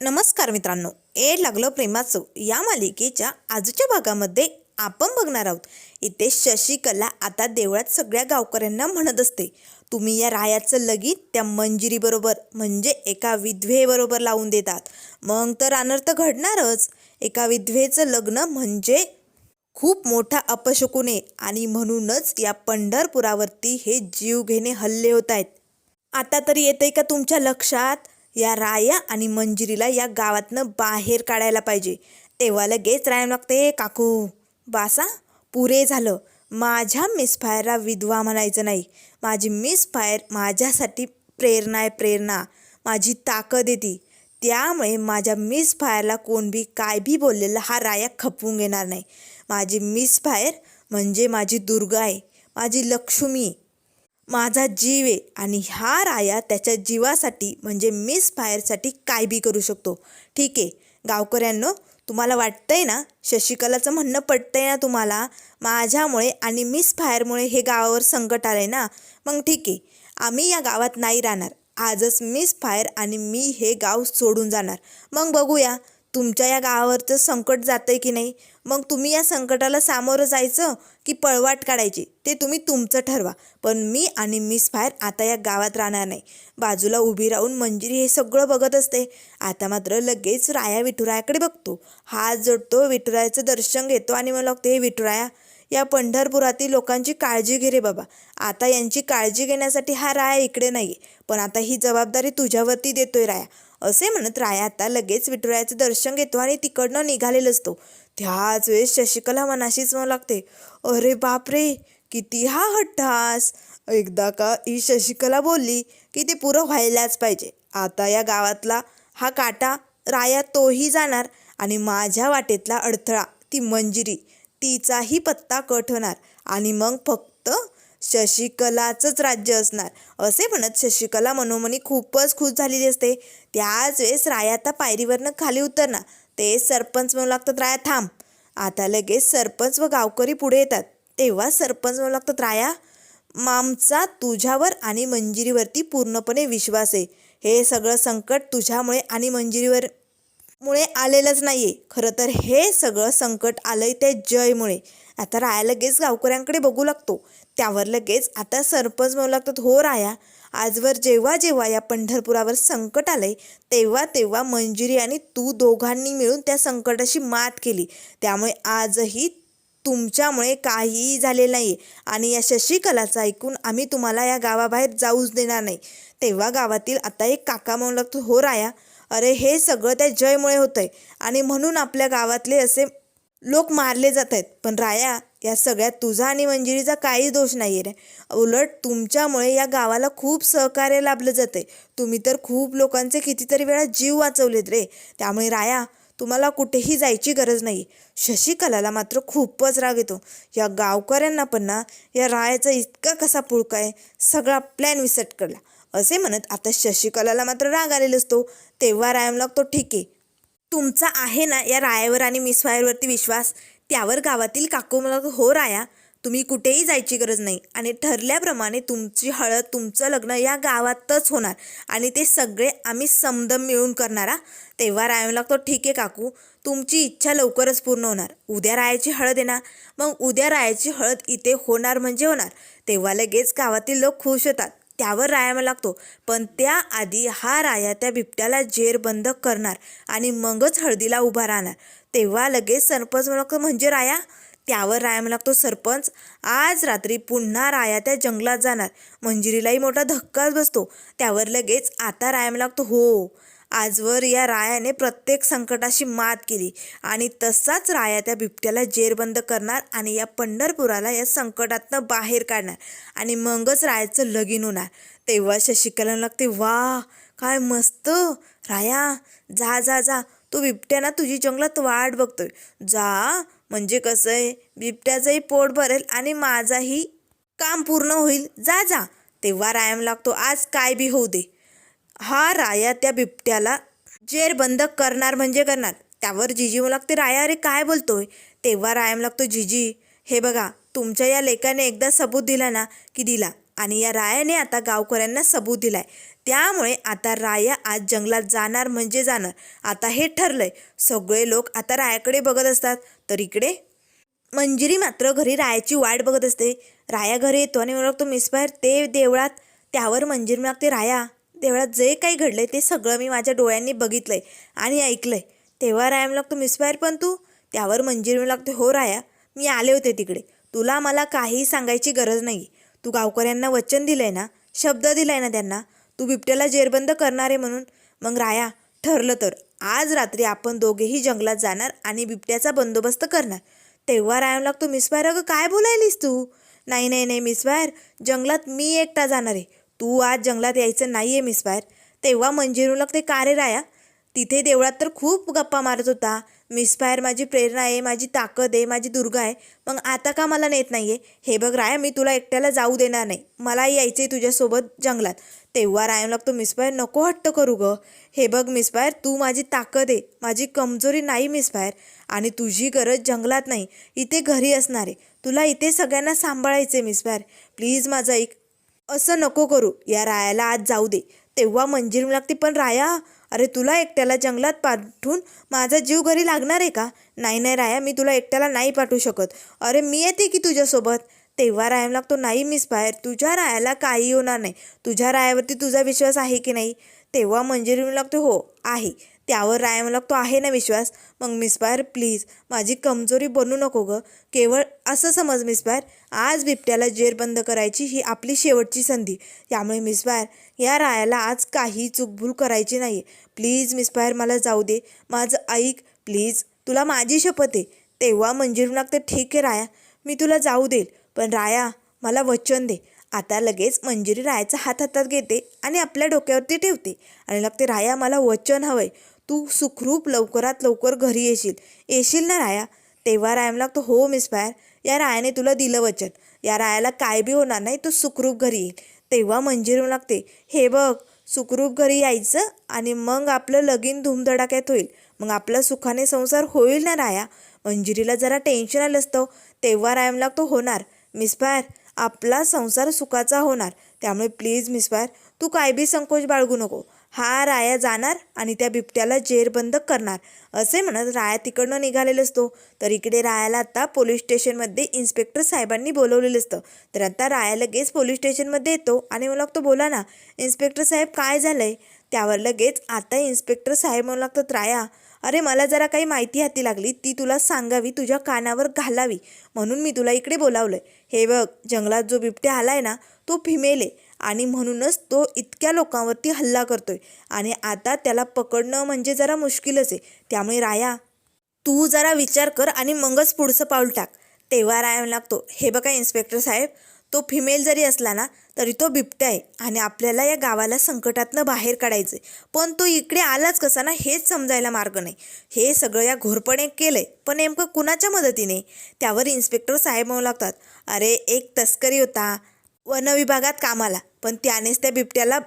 नमस्कार मित्रांनो ए लागलं प्रेमाचं या मालिकेच्या आजच्या भागामध्ये आपण बघणार आहोत. इथे शशिकला आता देवळात सगळ्या गावकऱ्यांना म्हणत असते तुम्ही या रायाचं लगीन त्या मंजिरीबरोबर म्हणजे एका विधवेबरोबर लावून देतात. मग तर अनर्थ घडणारच. एका विधवेचं लग्न म्हणजे खूप मोठा अपशकुने आहे आणि म्हणूनच या पंढरपुरावरती हे जीव घेणे हल्ले होत आहेत. आता तरी येते का तुमच्या लक्षात? या राया आणि मंजिरीला या गावातनं बाहेर काढायला पाहिजे. तेव्हा लगेच राया लागते काकू बासा पुरे झालं. माझ्या मिसफायरला विधवा म्हणायचं नाही. माझी मिसफायर माझ्यासाठी प्रेरणा आहे प्रेरणा. माझी ताकद येते त्यामुळे माझ्या मिस फायरला कोण बी काय बी बोललेलं हा राया खपवून घेणार नाही. माझी मिस फायर म्हणजे माझी दुर्गा आहे. माझी लक्ष्मी आहे. माझा जीव आहे आणि हा राया त्याच्या जीवासाठी म्हणजे मिस फायरसाठी काय बी करू शकतो. ठीक आहे. गावकऱ्यांनो तुम्हाला वाटतंय ना शशिकलाचं म्हणणं पटतंय ना तुम्हाला? माझ्यामुळे आणि मिस फायरमुळे हे गावावर संकट आलं आहे ना? मग ठीक आहे. आम्ही या गावात नाही राहणार. आजच मिस फायर आणि मी हे गाव सोडून जाणार. मग बघूया. तुमच्या या गावावरचं संकट जातं आहे की नाही? मग तुम्ही या संकटाला सामोरं जायचं की पळवाट काढायची? ते तुम्ही तुमचं ठरवा. पण मी आणि मिस फायर आता या गावात राहणार नाही. बाजूला उभी राहून मंजिरी हे सगळं बघत असते. आता मात्र लगेच राया विठुरायाकडे बघतो. हात जोडतो विठुरायाचं दर्शन घेतो आणि मला लागते हे विठुराया या पंढरपुरातील लोकांची काळजी घे रे बाबा. आता यांची काळजी घेण्यासाठी हा राया इकडे नाही पण आता ही जबाबदारी तुझ्यावरती देतोय राया. असे म्हणत राया आता लगेच विठुरायाचं दर्शन घेतो आणि तिकडनं निघालेला असतो. त्याच वेळेस शशिकला मनाशीच म्हणू लागते. अरे बापरे किती हा हट्टास. एकदा का ही शशिकला बोलली की ते पुरं व्हायलाच पाहिजे. आता या गावातला हा काटा राया तोही जाणार आणि माझ्या वाटेतला अडथळा ती मंजिरी तिचाही पत्ता कट होणार. आणि मग फक्त शशिकलाचंच राज्य असणार. असे म्हणत शशिकला मनोमनी खूपच खुश झालेली असते. त्याच वेळेस राया आता पायरीवरनं खाली उतरणार. ते सरपंच म्हणू लागतात राया थांब. आता लगेच सरपंच व गावकरी पुढे येतात. तेव्हा सरपंच म्हणू लागतात राया मामचा तुझ्यावर आणि मंजिरीवरती पूर्णपणे विश्वास आहे. हे सगळं संकट तुझ्यामुळे आणि मंजिरीवर मुळे आलेलंच नाही आहे खरं तर हे सगळं संकट आलंय त्या जयमुळे. आता राया लगेच गावकऱ्यांकडे बघू लागतो. त्यावर लगेच आता सरपंच म्हणू लागतात हो राया आजवर जेव्हा जेव्हा या पंढरपुरावर संकट आलंय तेव्हा तेव्हा मंजिरी आणि तू दोघांनी मिळून त्या संकटाशी मात केली. त्यामुळे आजही तुमच्यामुळे काहीही झाले नाही आणि या शशिकलाचं ऐकून आम्ही तुम्हाला या गावाबाहेर जाऊच देणार नाही. तेव्हा गावातील आता एक काका म्हणू लागतो हो राया अरे हे सगळं त्या जयमुळे होतं आहे आणि म्हणून आपल्या गावातले असे लोक मारले जात आहेत पण राया या सगळ्यात तुझा आणि मंजिरीचा काही दोष नाही आहे रे. उलट तुमच्यामुळे या गावाला खूप सहकार्य लाभलं जातं आहे तुम्ही तर खूप लोकांचे कितीतरी वेळा जीव वाचवलेत रे. त्यामुळे राया तुम्हाला कुठेही जायची गरज नाही. शशिकलाला मात्र खूपच राग येतो. या गावकऱ्यांना पण ना या रायाचा इतका कसा पुळका आहे सगळा प्लॅन विसट करला असे म्हणत आता शशिकलाला मात्र राग आलेला असतो. तेव्हा रायम तो ठीक आहे. तुमचा आहे ना या रायावर आणि मिसवायरवरती विश्वास? त्यावर गावातील काकू मला हो राया तुम्ही कुठेही जायची गरज नाही. आणि ठरल्याप्रमाणे तुमची हळद तुमचं लग्न या गावातच होणार. आणि ते सगळे आम्ही समदम मिळून करणार तेव्हा राया लागतो ठीक आहे काकू तुमची इच्छा लवकरच पूर्ण होणार. उद्या रायाची हळद येणार. मग उद्या रायाची हळद इथे होणार म्हणजे होणार. तेव्हा लगेच गावातील लोक खुश होतात. त्यावर रायामा लागतो. पण त्याआधी हा राया त्या बिबट्याला जेरबंद करणार आणि मगच हळदीला उभा राहणार. तेव्हा लगेच सरपंच लागतो म्हणजे राया? त्यावर रायामा लागतो सरपंच आज रात्री पुन्हा राया त्या जंगलात जाणार. मंजिरीलाही मोठा धक्काच बसतो. त्यावर लगेच आता रायामा लागतो हो आजवर या रायाने प्रत्येक संकटाशी मात केली. आणि तसाच राया त्या बिबट्याला जेरबंद करणार आणि या पंढरपुराला या संकटातनं बाहेर काढणार. आणि मगच रायाचं लगीन होणार. तेव्हा शशिकला लागते वा काय मस्त! राया जा जा जा. तू बिबट्याना तुझी जंगलात वाट बघतोय. जा म्हणजे कसं आहे? बिबट्याचंही पोट भरेल आणि माझाही काम पूर्ण होईल. जा जा. तेव्हा रायम लागतो आज काय बी होऊ दे. हा राया त्या बिबट्याला जेर बंद करणार म्हणजे करणार. त्यावर जिजी मला लागते राया अरे काय बोलतोय? तेव्हा रायाम लागतो जिजी हे बघा तुमच्या या लेखाने एकदा सबूत दिला ना की दिला. आणि या रायाने आता गावकऱ्यांना सबूत दिलाय. त्यामुळे आता राया आज जंगलात जाणार म्हणजे जाणार. आता हे ठरलंय. सगळे लोक आता रायाकडे बघत असतात. तर इकडे मंजिरी मात्र घरी रायाची वाट बघत असते. राया घरी येतो आणि म्हणतो मिसफायर ते देवळात त्यावर मंजिरी लागते राया तेवढ्यात जे काही घडलं आहे ते सगळं मी माझ्या डोळ्यांनी बघितलं आहे आणि ऐकलं आहे तेव्हा राया लागतो मिसफायर पण तू? त्यावर मंजिरी लागते हो राया मी आले होते तिकडे. तुला मला काहीही सांगायची गरज नाही. तू गावकऱ्यांना वचन दिलंय ना शब्द दिलाय ना त्यांना तू बिबट्याला जेरबंद करणार आहे म्हणून. मग राया ठरलं तर आज रात्री आपण दोघेही जंगलात जाणार आणि बिबट्याचा बंदोबस्त करणार. तेव्हा रायम लागतो मिसफायर अगं काय बोलायलीस तू? नाही नाही नाही मिसफायर जंगलात मी एकटा जाणार आहे. तू आज जंगलात यायचं नाही आहे मिसबायर तेव्हा मंजिरूला ते का रे राया. तिथे देवळात तर खूप गप्पा मारत होता. मिसफायर माझी प्रेरणा आहे माझी ताकद आहे माझी दुर्गा आहे. मग आता का मला नेत नाही आहे हे बघ राया मी तुला एकट्याला जाऊ देणार नाही. मलाही यायचं आहे तुझ्यासोबत जंगलात. तेव्हा रायम लागतो मिसफायर नको हट्ट करू ग. हे बघ मिसफायर तू माझी ताकद आहे माझी कमजोरी नाही मिसफायर आणि तुझी गरज जंगलात नाही इथे घरी असणार. आहे तुला इथे सगळ्यांना सांभाळायचे मिसफायर प्लीज माझं ऐक असं नको करू. या रायाला आज जाऊ दे. तेव्हा मंजिरी लागते पण राया अरे तुला एकट्याला जंगलात पाठवून माझा जीव घरी लागणार आहे का? नाही नाही राया मी तुला एकट्याला नाही पाठवू शकत. अरे मी येते की तुझ्यासोबत? तेव्हा रायाम लागतो नाही मिस बाहेर तुझ्या रायाला काही होणार नाही. तुझ्या रायावरती तुझा विश्वास आहे की नाही? तेव्हा मंजिरी लागतो हो आहे. त्यावर राय म्हणला तो आहे ना विश्वास? मग मिसबायर प्लीज माझी कमजोरी बनू नको ग. केवळ असं समज मिसबायर आज बिबट्याला जेरबंद करायची ही आपली शेवटची संधी. त्यामुळे मिसबायर या रायाला आज काही चूकभूल करायची नाही आहे प्लीज मिसबायर मला जाऊ दे. माझं ऐक प्लीज तुला माझी शपथ आहे. तेव्हा मंजिरी लागते ठीक आहे राया. मी तुला जाऊ देईल. पण राया मला वचन दे. आता लगेच मंजिरी रायाचा हात हातात घेते आणि आपल्या डोक्यावरती ठेवते. आणि लागते राया मला वचन हवंय. तू सुखरूप लवकरात लवकर घरी येशील. येशील ना राया? तेव्हा रायम लागतो हो मिस बायर या रायाने तुला दिलं वचन. या रायाला काय बी होणार नाही तो सुखरूप घरी येईल. तेव्हा मंजिरू लागते हे बघ सुखरूप घरी यायचं आणि मग आपलं लगीन धूमधडाक्यात होईल. मग आपला सुखाने संसार होईल ना राया? मंजिरीला जरा टेन्शन आलं असतं. तेव्हा रायम लागतो होणार. मिस बायर आपला संसार सुखाचा होणार. त्यामुळे प्लीज मिस बायर तू काय बी संकोच बाळगू नको. हा राया जाणार आणि त्या बिबट्याला जेरबंद करणार. असे म्हणत राया तिकडनं निघालेलं असतो. तर इकडे रायाला आता पोलीस स्टेशनमध्ये इन्स्पेक्टर साहेबांनी बोलवलेलं असतं. तर आता राया लगेच पोलीस स्टेशनमध्ये येतो आणि मला लागतो बोला ना इन्स्पेक्टर साहेब काय झालंय? त्यावर लगेच आता इन्स्पेक्टर साहेब म्हणू लागतात राया अरे मला जरा काही माहिती हाती लागली. ती तुला सांगावी तुझ्या कानावर घालावी. म्हणून मी तुला इकडे बोलावलंय. हे बघ जंगलात जो बिबट्या आलाय ना तो फिमेल आहे. आणि म्हणूनच तो इतक्या लोकांवरती हल्ला करतोय. आणि आता त्याला पकडणं म्हणजे जरा मुश्किलच आहे. त्यामुळे राया तू जरा विचार कर आणि मगच पुढचं पाऊल टाक. तेव्हा राया लागतो हे बघा इन्स्पेक्टर साहेब तो फिमेल जरी असला ना तरी तो बिबट्या आहे आणि आपल्याला या गावाला संकटातनं बाहेर काढायचं पण तो इकडे आलाच कसा ना हेच समजायला मार्ग नाही. हे सगळं या घोरपणे केलं आहे पण नेमकं कुणाच्या मदतीने? त्यावर इन्स्पेक्टर साहेब म्हणू लागतात अरे एक तस्करी होता. वनविभागात कामाला. पण त्यानेच त्या बिबट्याला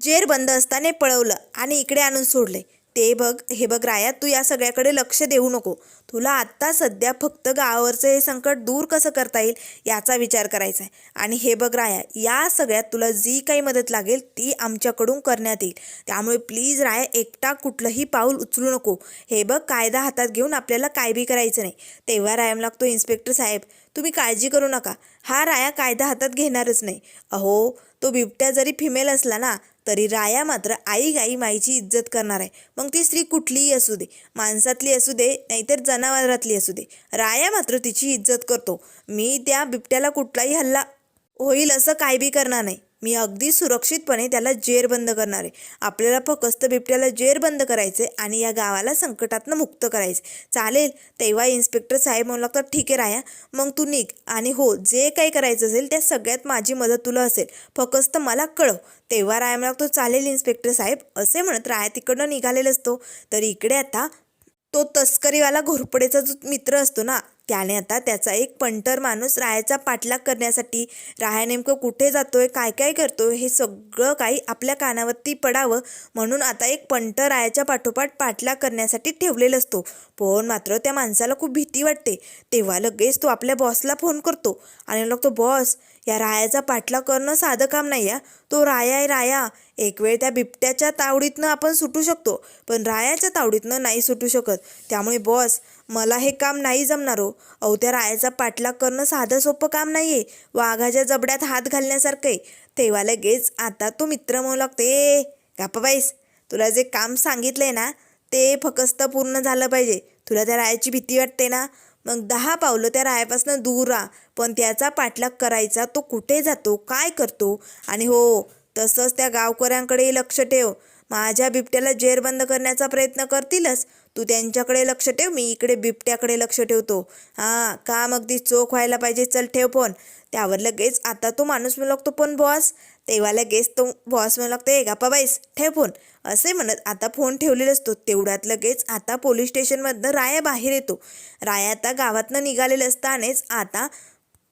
जेर बंद असताना पळवलं आणि इकडे आणून सोडले. ते बघ हे बघ राया तू या सगळ्याकडे लक्ष देऊ नको. तुला आत्ता सध्या फक्त गावावरचं हे संकट दूर कसं करता येईल याचा विचार करायचा आहे. आणि हे बघ राया या सगळ्यात तुला जी काही मदत लागेल ती आमच्याकडून करण्यात येईल. त्यामुळे प्लीज राया एकटा कुठलंही पाऊल उचलू नको. हे बघ कायदा हातात घेऊन आपल्याला काय बी करायचं नाही. तेव्हा रायम लागतो इन्स्पेक्टर साहेब तुम्ही काळजी करू नका. हा राया कायदा हातात घेणारच नाही. अहो तो बिबट्या जरी फिमेल असला ना तरी राया मात्र आई गाई माईची इज्जत करणार आहे. मग ती स्त्री कुठलीही असू दे माणसातली असू दे नाहीतर जनावरातली असू दे. राया मात्र तिची इज्जत करतो. मी त्या बिबट्याला कुठलाही हल्ला होईल असं काय बी करणार नाही. मी अगदी सुरक्षितपणे त्याला जेरबंद करणार आहे. आपल्याला फक्त बिबट्याला जेरबंद करायचे आणि या गावाला संकटातनं मुक्त करायचे. चालेल तेव्हा इन्स्पेक्टर साहेब म्हणू लागतात ठीक आहे राया. मग तू निघ आणि हो जे काही करायचं असेल त्या सगळ्यात माझी मदत तुला असेल. फक्त मला कळव. तेव्हा राया म्हणू लागतो चालेल इन्स्पेक्टर साहेब. असे म्हणत राया तिकडनं निघालेला असतो. तर इकडे आता तो तस्करीवाला घोरपडेचा जो मित्र असतो ना त्याने आता त्याचा एक पंटर माणूस रायाचा पाठलाग करण्यासाठी राया नेमकं कुठे जातोय काय काय करतोय हे सगळं काही आपल्या कानावरती पडावं म्हणून आता एक पंटर रायाच्या पाठोपाठ पाठलाग करण्यासाठी ठेवलेला असतो. पण मात्र त्या माणसाला खूप भीती वाटते. तेव्हा लगेच तो आपल्या बॉसला फोन करतो आणि लागतो बॉस या रायाचा पाठलाग करणं साधं काम नाही आहे तो राया आहे राया. एक वेळ त्या बिबट्याच्या तावडीतनं आपण सुटू शकतो पण रायाच्या तावडीतनं नाही सुटू शकत. त्यामुळे बॉस मला हे काम नाही जमणार हो. अहो त्या रायाचा पाठलाग करणं साधं सोपं काम नाही आहे वाघाच्या जबड्यात हात घालण्यासारखं आहे. तेव्हा लगेच आता तो मित्र म्हणू लागतो ए बाईस तुला जे काम सांगितलंय ना ते फकस्त पूर्ण झालं पाहिजे. तुला त्या रायाची भीती वाटते ना? मग दहा पावलं त्या रायापासून दूर राहा. पण त्याचा पाठलाग करायचा तो कुठे जातो काय करतो? आणि हो तसंच त्या गावकऱ्यांकडेही लक्ष ठेव. माझ्या बिबट्याला जेरबंद करण्याचा प्रयत्न करतीलच. तू त्यांच्याकडे लक्ष ठेव मी इकडे बिबट्याकडे लक्ष ठेवतो. हां काम अगदी चोख व्हायला पाहिजे चल ठेव फोन. त्यावर लगेच आता तो माणूस म्हणू लागतो पण बॉस. तेव्हा लगेच तो बॉस म्हणू लागतो ए गप्पा बाईस ठेव फोन. असे म्हणत आता फोन ठेवलेला असतो तेवढ्यात लगेच आता पोलीस स्टेशनमधनं राया बाहेर येतो. राया आता गावातनं निघालेलं असतानेच आता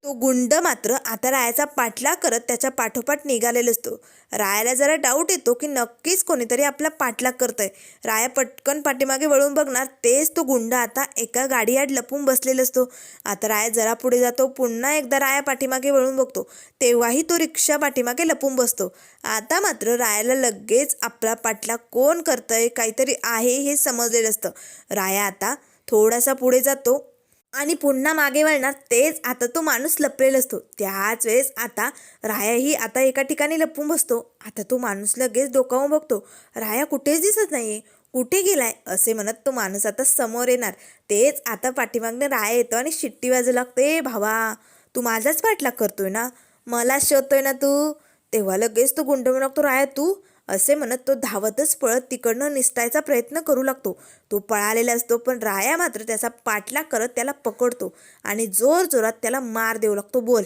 तो गुंड मात्र आता रायाचा पाठलाग करत त्याच्या पाठोपाठ निघालेला असतो. रायाला जरा डाऊट येतो की नक्कीच कोणीतरी आपला पाठलाग करतंय. राया पटकन पाठीमागे वळून बघणार तेच तो गुंड आता एका गाडीआड लपून बसलेला असतो. आता राया जरा पुढे जातो पुन्हा एकदा राया पाठीमागे वळून बघतो. तेव्हाही तो रिक्षा पाठीमागे लपून बसतो. आता मात्र रायाला लगेच आपला पाठलाग कोण करतंय काहीतरी आहे हे समजलेलं असतं. राया आता थोडासा पुढे जातो. आणि पुन्हा मागे वळणार तेच आता तो माणूस लपलेला असतो. त्याच वेळेस आता रायाही आता एका ठिकाणी लपून बसतो. आता तो माणूस लगेच डोकावून बघतो. राया कुठेच दिसत नाही कुठे गेलाय? असे म्हणत तो माणूस आता समोर येणार. तेच आता पाठीमागनं राया येतो आणि शिट्टी वाजू लागते. भावा तू माझाच पाठलाग करतोय ना? मला शोधतोय ना तू? तेव्हा लगेच तो गुंडवून लागतो राया तू असे म्हणत तो धावतच पळत तिकडनं निसटायचा प्रयत्न करू लागतो. तो पळालेला असतो पण राया मात्र त्याचा पाठलाग करत त्याला पकडतो आणि जोर जोरात त्याला मार देऊ लागतो. बोल.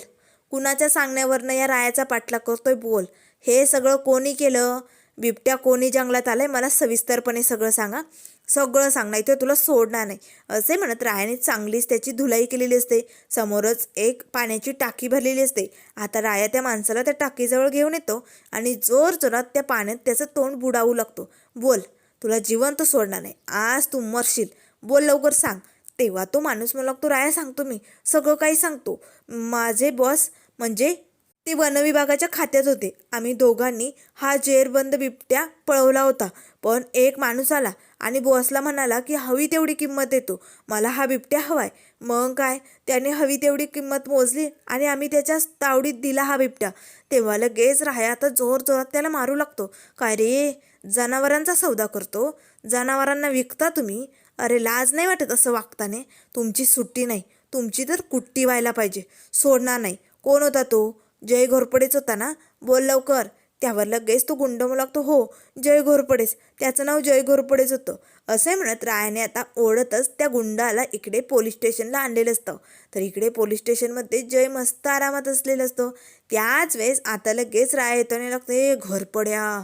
कुणाच्या सांगण्यावरनं या रायाचा पाठलाग करतोय? बोल. हे सगळं कोणी केलं? बिबट्या कोणी जंगलात आलंय? मला सविस्तरपणे सगळं सांगा. सगळं सांगणार किंवा तुला सोडणार नाही. असे म्हणत रायाने चांगलीच त्याची धुलाई केलेली असते. समोरच एक पाण्याची टाकी भरलेली असते. आता राया त्या माणसाला त्या टाकीजवळ घेऊन येतो आणि जोर जोरात त्या पाण्यात त्याचं तोंड बुडावू लागतो. बोल तुला जिवंत सोडणार नाही. आज तू मरशील. बोल लवकर सांग. तेव्हा तो माणूस मला लागतो राया सांगतो मी. सगळं काही सांगतो. माझे बॉस म्हणजे ते वनविभागाच्या खात्यात होते. आम्ही दोघांनी हा जेरबंद बिबट्या पळवला होता. पण एक माणूस आला आणि बॉसला म्हणाला की हवी तेवढी किंमत देतो. मला हा बिबट्या हवाय. मग काय? त्याने हवी तेवढी किंमत मोजली आणि आम्ही त्याच्या तावडीत दिला हा बिबट्या. तेव्हा लगेच राया आता जोर जोरात त्याला मारू लागतो. काय रे? जनावरांचा सौदा करतो? जनावरांना विकता तुम्ही? अरे लाज नाही वाटत असं वागताने. तुमची सुट्टी नाही. तुमची तर कुट्टी व्हायला पाहिजे. सोडणार नाही. कोण होता तो? जय घोरपडेच होता ना? बोल लवकर. त्यावर लगेच तो गुंड लागतो. हो जय घोरपडेच. त्याचं नाव जय घोरपडेच होतं. असे म्हणत रायाने आता ओढतच त्या गुंडाला इकडे पोलीस स्टेशनला आणलेलं असतं. तर इकडे पोलीस स्टेशनमध्ये जय मस्त आरामात असलेलं असतं. त्याच वेळेस आता लगेच राया येतो आणि लागतो ए घोरपड्या.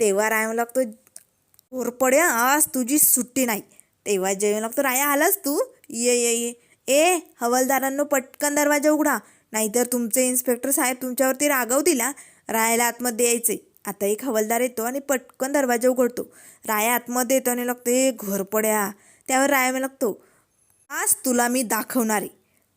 तेव्हा राया लागतो घोरपड्या आज तुझी सुट्टी नाही. तेव्हा जय लागतो राया आलास तू? ये ये ये. ए हवालदारांनो पटकन दरवाजा उघडा. नाहीतर तुमचे इन्स्पेक्टर साहेब तुमच्यावरती रागवतीला रायाला आतमध्ये यायचे आता एक हवालदार येतो आणि पटकन दरवाजा उघडतो. राया आतमध्ये येतो आणि लागतो ए घोरपड्या त्यावर राया मी लागतो आज तुला मी दाखवणार आहे.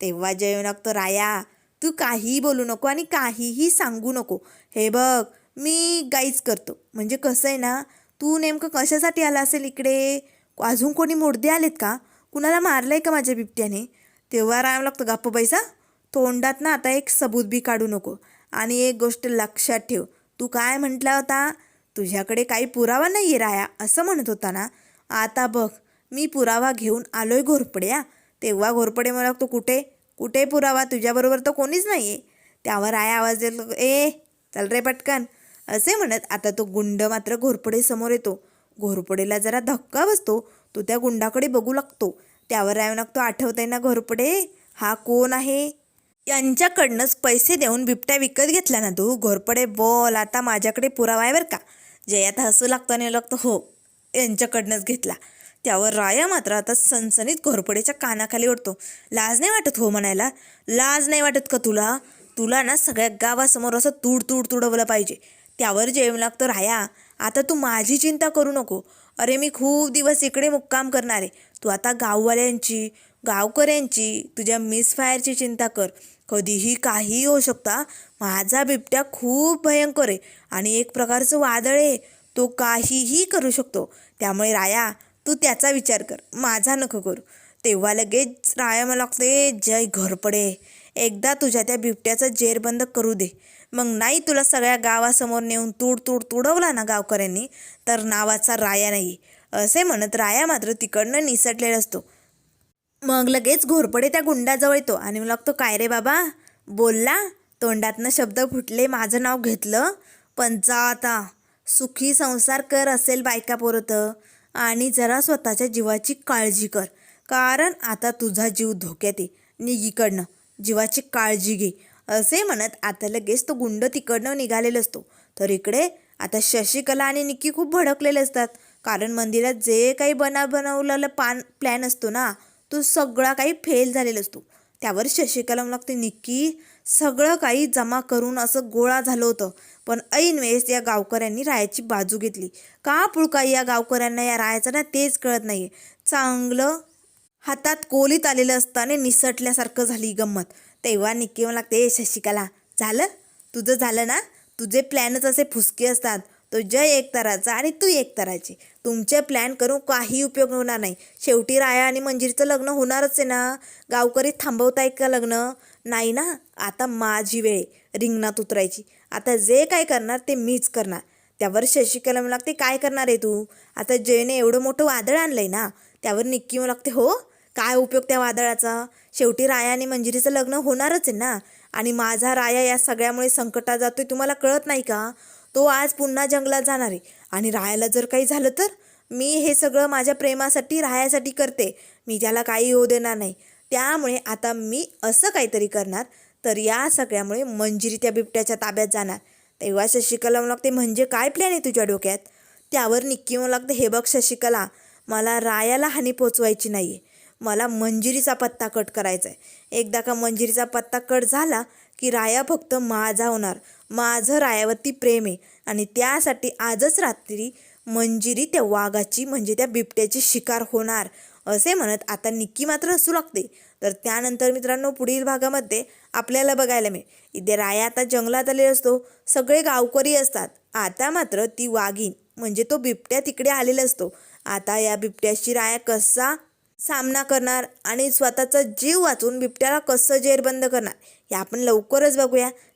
तेव्हा जय लागतो राया तू काहीही बोलू नको आणि काहीही सांगू नको. हे बघ मी गाईच करतो. म्हणजे कसं आहे ना तू नेमकं कशासाठी आला असेल इकडे? अजून कोणी मोडदे आलेत का? कुणाला मारलं आहे का माझ्या बिबट्याने? तेव्हा राया लागतो गप्प पैसा तोंडात ना आता एक सबूत बी काढू नको. आणि एक गोष्ट लक्षात ठेव. तू काय म्हटला होता? तुझ्याकडे काही पुरावा नाही आहे राया असं म्हणत होता ना? आता बघ मी पुरावा घेऊन आलोय घोरपड्या. तेव्हा घोरपडे मला तो कुठे? कुठे पुरावा? तुझ्याबरोबर तर कोणीच नाही आहे त्यावर आया आवाज देतो ए चल रे पटकन. असे म्हणत आता तो गुंड मात्र घोरपडे समोर येतो. घोरपडेला जरा धक्का बसतो. तो त्या गुंडाकडे बघू लागतो. त्यावर राय लागतो आहे ना घोरपडे? हा कोण आहे? यांच्याकडनंच पैसे देऊन बिबट्या विकत घेतला ना तू? घोरपडे बोल आता माझ्याकडे पुरावा आहे बरं का. जे आता हसू लागतो आणि लागतो हो यांच्याकडनंच घेतला. त्यावर राया मात्र आता सनसनीत घोरपडेच्या कानाखाली ओढतो. लाज नाही वाटत हो म्हणायला. लाज नाही वाटत का तुला? तुला ना सगळ्या गावासमोर असं तूड तूड तुडवलं पाहिजे. त्यावर जेवण लागतो राया. आता तू माझी चिंता करू नको. अरे मी खूप दिवस इकडे मुक्काम करणार. आहे तू आता गाववाल्यांची गावकऱ्यांची तुझ्या मिसफायरची चिंता कर. कधीही काहीही होऊ शकता. माझा बिबट्या खूप भयंकर आहे आणि एक प्रकारचं वादळ आहे. तो काहीही करू शकतो. त्यामुळे राया तू त्याचा विचार कर. माझा नको करू. तेव्हा लगेच राया मला लागते जय घरपडे. एकदा तुझ्या त्या बिबट्याचा जेरबंद करू दे. मग नाही तुला सगळ्या गावासमोर नेऊन तूड तूड तुडवला ना गावकऱ्यांनी तर नावाचा राया नाही. असे म्हणत राया मात्र तिकडनं निसटलेला असतो. मग लगेच घोरपडे त्या गुंडाजवळ येतो आणि मला लागतो काय रे बाबा? बोलला? तोंडातनं शब्द फुटले माझं नाव घेतलं? पण जा आता. सुखी संसार कर असेल बायका पोरत आणि जरा स्वतःच्या जीवाची काळजी कर. कारण आता तुझा जीव धोक्यात आहे. निगीकडनं जीवाची काळजी घे. असे म्हणत आता लगेच तो गुंड तिकडनं निघालेला असतो. तर इकडे आता शशिकला आणि निक्की खूप भडकलेले असतात. कारण मंदिरात जे काही बना बनवलेलं पान प्लॅन असतो ना तो सगळा काही फेल झालेला असतो. त्यावर शशिकला लागते निक्की सगळं काही जमा करून असं गोळा झालं होतं. पण ऐन वेळेस या गावकऱ्यांनी रायाची बाजू घेतली. का पुळकाई या गावकऱ्यांना या रायाचं ना तेच कळत नाही चांगलं हातात कोलीत आलेलं असताना निसटल्यासारखं झाली गंमत. तेव्हा निक्की मला लागते "ए, शशिकला झालं? तुझं झालं ना? तुझे प्लॅनच असे फुसके असतात. तो जय एक तराचा आणि तू एक तराची. तुमचे प्लॅन करून काही उपयोग होणार नाही. शेवटी राया आणि मंजिरीचं लग्न होणारच आहे ना? गावकरी थांबवताय का लग्न? नाही ना? आता माझी वेळ आहे. रिंगणात उतरायची. आता जे काय करणार ते मीच करणार. त्यावर शशिकला म्हणू लागते. काय करणार आहे तू? आता जयने एवढं मोठं वादळ आणलंय ना? त्यावर निक्की मला लागते हो काय उपयोग त्या वादळाचा? शेवटी राया आणि मंजिरीचं लग्न होणारच आहे ना? आणि माझा राया या सगळ्यामुळे संकटात जातोय तुम्हाला कळत नाही का? तो आज पुन्हा जंगलात जाणार आहे. आणि रायाला जर काही झालं तर? मी हे सगळं माझ्या प्रेमासाठी रायासाठी करते. मी त्याला काही होऊ देणार नाही. त्यामुळे आता मी असं काहीतरी करणार तर या सगळ्यामुळे मंजिरी त्या बिबट्याच्या ताब्यात जाणार. तेव्हा शशिकला मला लागते म्हणजे काय प्लॅन आहे तुझ्या डोक्यात? त्यावर निक्की मला लागते हे बघ शशिकला मला रायाला हानी पोचवायची नाही आहे मला मंजिरीचा पत्ता कट करायचा आहे एकदा का मंजिरीचा पत्ता कट झाला की राया फक्त माझा होणार. माझं रायावरती प्रेम आहे. आणि त्यासाठी आजच रात्री मंजिरी त्या वाघाची म्हणजे त्या बिबट्याची शिकार होणार असे म्हणत आता निक्की मात्र हसू लागते. तर त्यानंतर मित्रांनो पुढील भागामध्ये आपल्याला बघायला मिळेल. इथे राया आता जंगलात आले असतो. सगळे गावकरी असतात. आता मात्र ती वाघीण म्हणजे तो बिबट्या तिकडे आलेला असतो. आता या बिबट्याशी राया कसा सामना करणार आणि स्वतःचा जीव वाचून बिबट्याला कसं जेरबंद करणार हे आपण लवकरच बघूया.